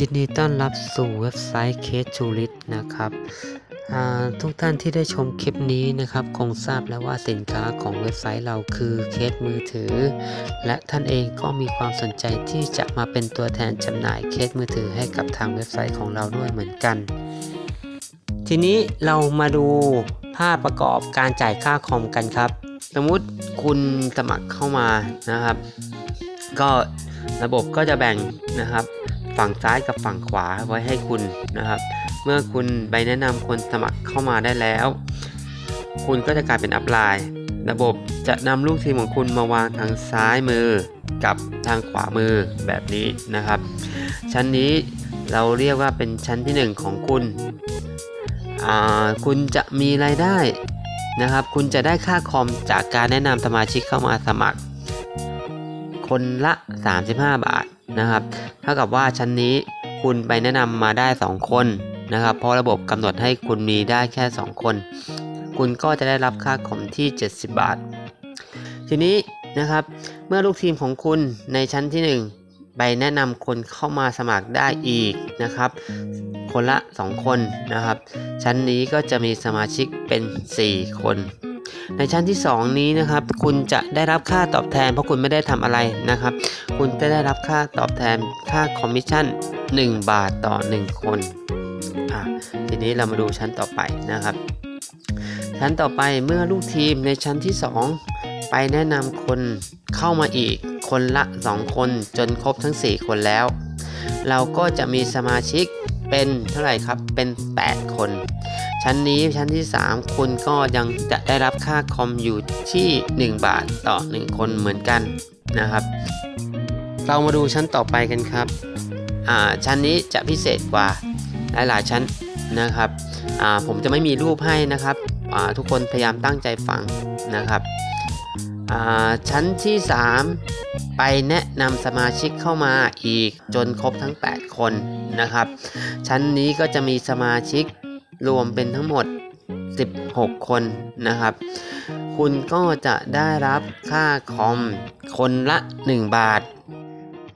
ยินดีต้อนรับสู่เว็บไซต์เคสชูริตนะครับทุกท่านที่ได้ชมคลิปนี้นะครับคงทราบแล้วว่าสินค้าของเว็บไซต์เราคือเคสมือถือ และท่านเองก็มีความสนใจที่จะมาเป็นตัวแทนจำหน่ายเคสมือถือให้กับทางเว็บไซต์ของเราด้วยเหมือนกัน ทีนี้เรามาดูภาพประกอบการจ่ายค่าคอมกันครับ สมมุติคุณสมัครเข้ามานะครับ ก็ระบบก็จะแบ่งนะครับ ฝั่งซ้ายกับฝั่งขวาไว้ให้คุณนะครับ เมื่อคุณไปแนะนำคนสมัครเข้ามาได้แล้ว คุณก็จะกลายเป็นอัพไลน์ระบบจะนำลูกทีมของคุณมาวางทางซ้ายมือกับทางขวามือแบบนี้นะครับ ชั้นนี้เราเรียกว่าเป็นชั้นที่ 1 ของคุณ คุณจะมีรายได้นะครับ คุณจะได้ค่าคอมจากการแนะนำสมาชิกเข้ามาสมัคร คนละ 35 บาท นะครับเท่ากับว่าชั้นนี้คุณไปแนะนำมาได้ 2 คนนะครับ เพราะระบบกำหนดให้คุณมีได้แค่ 2 คน คุณก็จะได้รับค่าคอมที่ 70 บาท ทีนี้นะครับ เมื่อลูกทีมของคุณในชั้นที่ 1 ไปแนะนำคนเข้ามาสมัครได้อีกนะครับ คนละ 2 คนนะครับ ชั้นนี้ก็จะมีสมาชิกเป็น 4 คน ในชั้นที่ 2 นี้นะครับ คุณจะได้รับค่าตอบแทน เพราะคุณไม่ได้ทำอะไรนะครับ คุณจะได้รับค่าตอบแทนค่าคอมมิชชั่น 1 บาทต่อ 1 คนอะทีนี้เรามาดูชั้นต่อไปนะครับ ชั้นต่อไปเมื่อลูกทีมในชั้นที่ 2 ไปแนะนำคนเข้ามาอีกคนละ 2 คนจนครบทั้ง 4 คนแล้ว เราก็จะมีสมาชิกเป็นเท่าไหร่ครับเป็น 8 คน ชั้นนี้ชั้นที่ 3 คุณก็ยังจะได้รับค่าคอมอยู่ที่ 1 บาทต่อ 1 คนเหมือนกันนะครับ เรามาดูชั้นต่อไปกันครับอ่าชั้นนี้จะพิเศษกว่าหลายๆชั้นนะครับอ่าผมจะไม่มีรูปให้นะครับอ่าทุกคนพยายามตั้งใจฟังนะครับอ่าชั้นที่ 3 ไปแนะนำสมาชิกเข้ามาอีกจนครบทั้ง 8 คนนะครับ ชั้นนี้ก็จะมีสมาชิก รวมเป็นทั้งหมด 16 คนนะครับ คุณก็จะได้รับค่าคอมคนละ 1 บาท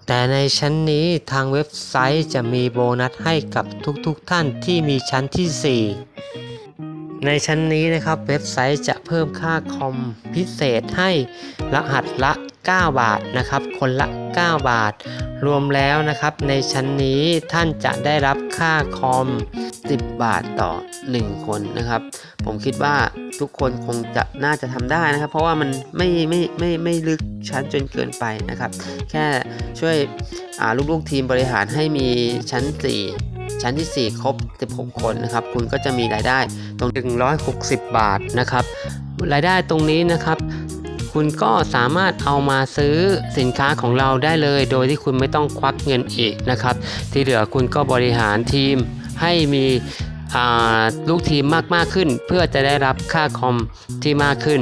แต่ในชั้นนี้ทางเว็บไซต์จะมีโบนัสให้กับทุกๆทท่านที่มีชั้นที่ 4 ในชั้นนี้นะครับเว็บไซต์จะเพิ่มค่าคอมพิเศษให้รหัสละ 9 บาทนะครับ คนละ 9 บาท รวมแล้วนะครับ ในชั้นนี้ท่านจะได้รับค่าคอม 10 บาทต่อ 1 คนนะครับ ผมคิดว่าทุกคนคงจะน่าจะทำได้นะครับ เพราะว่ามันไม่ไม่ไม่ไม่ลึกชั้นจนเกินไปนะครับ แค่ช่วยอ่าลูกๆทีมบริหารให้มีชั้น 4ชั้นที่ 4 ครบ 16 คนนะครับ คุณก็จะมีรายได้ตรง 160 บาทนะครับ รายได้ตรงนี้นะครับ คุณก็สามารถเอามาซื้อสินค้าของเราได้เลย โดยที่คุณไม่ต้องควักเงินอีกนะครับ ที่เหลือคุณก็บริหารทีมให้มีลูกทีมมากๆขึ้น เพื่อจะได้รับค่าคอมที่มากขึ้น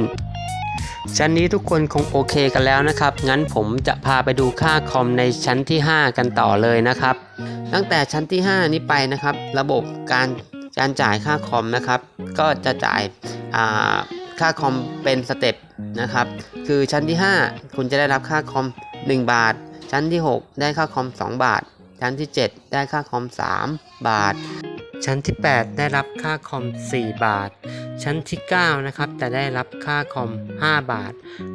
ชั้นนี้ทุกคนคงโอเคกันแล้วนะครับ งั้นผมจะพาไปดูค่าคอมในชั้นที่ 5 กันต่อเลยนะครับ ตั้งแต่ชั้นที่ 5 นี้ไปนะครับ ระบบการการจ่ายค่าคอมนะครับ ก็จะจ่ายค่าคอมเป็นสเต็ป นะครับ คือชั้นที่ 5 คุณจะได้รับค่าคอม 1 บาท ชั้นที่ 6 ได้ค่าคอม 2 บาท ชั้นที่ 7 ได้ค่าคอม 3 บาท ชั้นที่ 8 ได้รับค่าคอม 4 บาท ชั้นที่9นะครับจะได้รับค่าคอม 5 บาท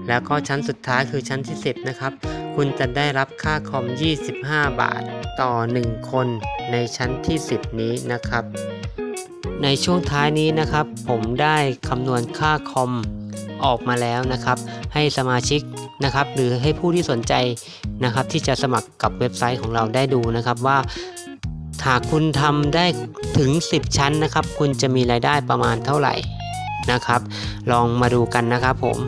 แล้วก็ชั้นสุดท้ายคือชั้นที่ 10 นะครับ คุณจะได้รับค่าคอม 25 บาทต่อ 1 คนในชั้นที่ 10 นี้นะครับ ในช่วงท้ายนี้นะครับ ผมได้คำนวณค่าคอม ออกมาแล้วนะครับ ให้สมาชิกนะครับ หรือให้ผู้ที่สนใจนะครับ ที่จะสมัครกับเว็บไซต์ของเราได้ดูนะครับว่าหากคุณทำได้ถึง 10 ชั้นนะครับ คุณจะมีรายได้ประมาณเท่าไหร่นะครับ ลองมาดูกันนะครับผม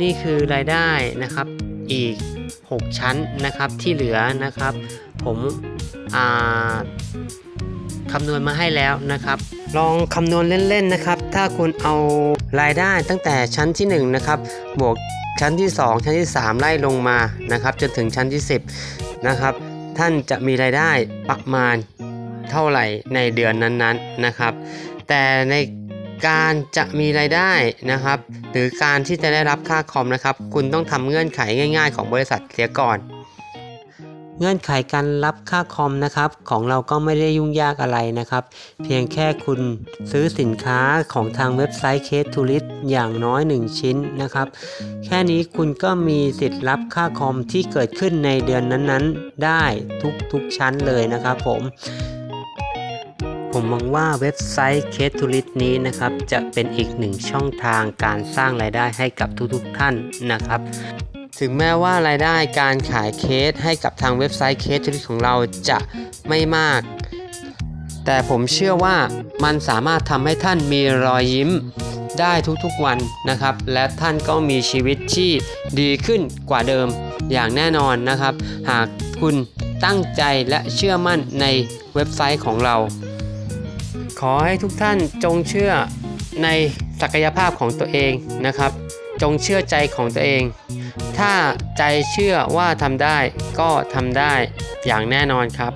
นี่คือรายได้นะครับอีก 6 ชั้นนะครับที่เหลือนะครับ ผมคำนวณมาให้แล้วนะครับ ลองคำนวณเล่นๆนะครับ ถ้าคุณเอารายได้ตั้งแต่ชั้นที่1นะครับบวกชั้นที่ 2 ชั้นที่ 3 ไล่ลงมานะครับ จนถึงชั้นที่ 10นะครับ ท่านจะมีรายได้ประมาณเท่าไหร่ในเดือนนั้นๆนะครับ แต่ในการจะมีรายได้นะครับ หรือการที่จะได้รับค่าคอมนะครับ คุณต้องทำเงื่อนไขง่าย ๆ ของบริษัทเสียก่อน เงื่อนไขการรับค่าคอมนะครับ ของเราก็ไม่ได้ยุ่งยากอะไรนะครับ เพียงแค่คุณซื้อสินค้าของทางเว็บไซต์เคสทูริสอย่างน้อย 1 ชิ้นนะครับ แค่นี้คุณก็มีสิทธิ์รับค่าคอมที่เกิดขึ้นในเดือนนั้นๆ ได้ทุกๆชั้นเลยนะครับผมผมมองว่าเว็บไซต์เคสทูริสนี้นะครับ จะเป็นอีกหนึ่งช่องทางการสร้างรายได้ให้กับทุกๆท่านนะครับ ถึงแม้ว่ารายได้การขายเคสให้กับทางเว็บไซต์เคสทูริสของเราจะไม่มาก แต่ผมเชื่อว่ามันสามารถทำให้ท่านมีรอยยิ้มได้ทุกๆวันนะครับ และท่านก็มีชีวิตที่ดีขึ้นกว่าเดิมอย่างแน่นอนนะครับ หากคุณตั้งใจและเชื่อมั่นในเว็บไซต์ของเรา ขอให้ทุกท่านจงเชื่อในศักยภาพของตัวเองนะครับ จงเชื่อใจของตัวเอง ถ้าใจเชื่อว่าทำได้ก็ทำได้อย่างแน่นอนครับ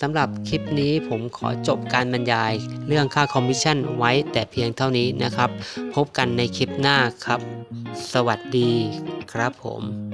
สำหรับคลิปนี้ผมขอจบการบรรยายเรื่องค่าคอมมิชชั่นไว้แต่เพียงเท่านี้นะครับ พบกันในคลิปหน้าครับ สวัสดีครับผม